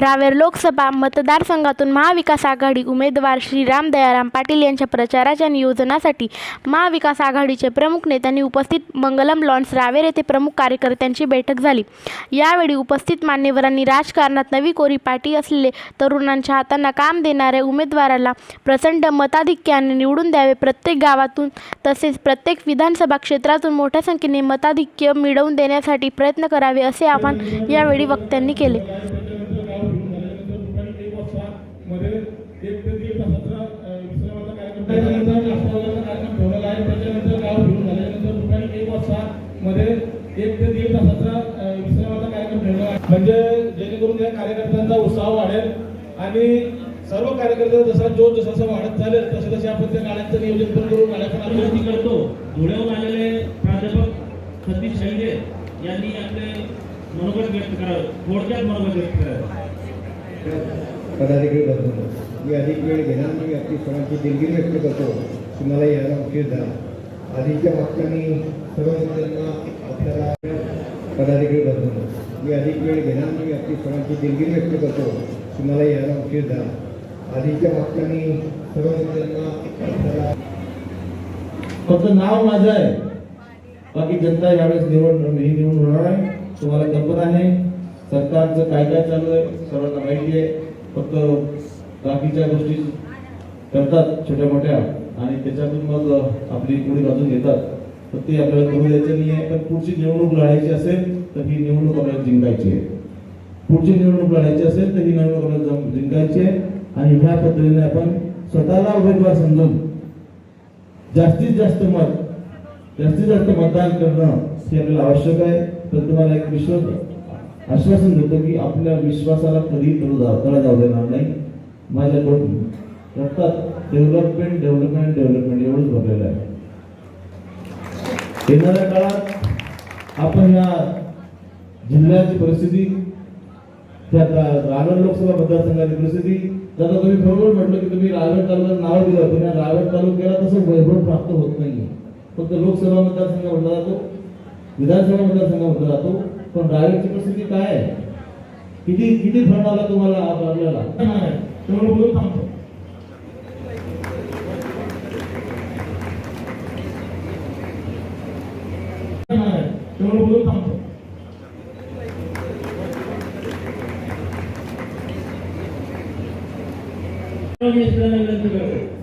रावेर लोकसभा मतदारसंघातून महाविकास आघाडी उमेदवार श्रीराम दयाराम पाटील यांच्या प्रचाराच्या नियोजनासाठी महाविकास आघाडीचे प्रमुख नेत्यांनी उपस्थित मंगलम लॉन्स रावेर येथे प्रमुख कार्यकर्त्यांची बैठक झाली. यावेळी उपस्थित मान्यवरांनी राजकारणात नवी कोरी पाठी असलेले तरुणांच्या हातांना काम देणाऱ्या उमेदवाराला प्रचंड मताधिक्याने निवडून द्यावे. प्रत्येक गावातून तसेच प्रत्येक विधानसभा क्षेत्रातून मोठ्या संख्येने मताधिक्य मिळवून देण्यासाठी प्रयत्न करावे असे आवाहन यावेळी वक्त्यांनी केले. एक विश्रामाचा कार्यक्रम त्याच्यानंतर नाश्ता कार्यक्रम ठेवलेला आहे त्याच्यानंतर गाव झाल्यानंतर दुपारी एक वाजता मध्ये एक ते दीड तासाचा अ, विश्रामाचा कार्यक्रम ठेवला आहे म्हणजे जेणेकरून या कार्यकर्त्यांचा उत्साह वाढेल आणि सर्व कार्यकर्ते जसा जो जसा वाढत चालेल तसे तसे आपण त्या गाड्यांचं नियोजन पण करू गाड्या पण आपण विनंती करतो. धुळ्याहून आलेले प्राध्यापक सतीश शेंडे यांनी आपले मनोगत व्यक्त करावं. थोडक्यात मनोगत व्यक्त करावं. पदाधिकारी बदलतो मी अधिक वेळ घेणार मी आपली सर्वांची दिलगिरी व्यक्त करतो की मला यायला उशीर झाला. आधीच्या वाक्याने सर्व त्यांना आपल्याला पदाधिकारी बदलतो मी अधिक वेळ घेणार मी आपली सर्वांची दिलगिरी व्यक्त करतो की मला यायला उशीर झाला. आधीच्या वाक्याने सर्व त्यांना आपल्याला फक्त नाव माझं आहे. बाकी जनता यावेळेस निवड ही निवडून होणार आहे. तुम्हाला कल्पना आहे. सरकारचं काय काय चालू आहे सर्वांना माहिती आहे. फक्त बाकीच्या गोष्टी करतात छोट्या मोठ्या आणि त्याच्यातून मग आपली पुढे बाजून घेतात. तर ते आपल्याला करू द्यायचं नाही आहे. पण पुढची निवडणूक लढायची असेल तर ही निवडणूक आपल्याला जिंकायची आहे. पुढची निवडणूक लढायची असेल तर ही निवडणूक आपल्याला जिंकायची आहे. आणि ह्या पद्धतीने आपण स्वतःला उमेदवार समजून जास्तीत जास्त मत जास्तीत जास्त मतदान करणं हे आपल्याला आवश्यक आहे. तर तुम्हाला एक विश्वास आश्वासन देतो की आपल्या विश्वासाला कधी तडा जाऊ देणार नाही. माझ्याकडून रक्तात डेव्हलपमेंट डेव्हलपमेंट डेव्हलपमेंट एवढंच भरलेलं आहे. येणाऱ्या काळात आपण या जिल्ह्याची परिस्थिती त्या रा- लोकसभा मतदारसंघाची परिस्थिती त्याला तुम्ही बरोबर म्हटलं की तुम्ही रावेर तालुक्यात नाव दिलं. पण या रावेर तालुक्याला तसं वैभव प्राप्त होत नाही फक्त लोकसभा मतदारसंघ म्हटला जातो विधानसभा मतदारसंघ म्हटला जातो. पण रावेरची परिस्थिती काय आहे? किती किती फंड आला तुम्हाला आप- आपल्याला? तेवढं बोलून थांबतो. तेवढं बोलून थांबतो. मिश्रांना